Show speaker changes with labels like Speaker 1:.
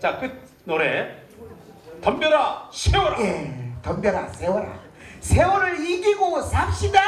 Speaker 1: 자, 끝 노래. 덤벼라, 세워라.
Speaker 2: 예, 덤벼라 세워라 세월을 이기고 삽시다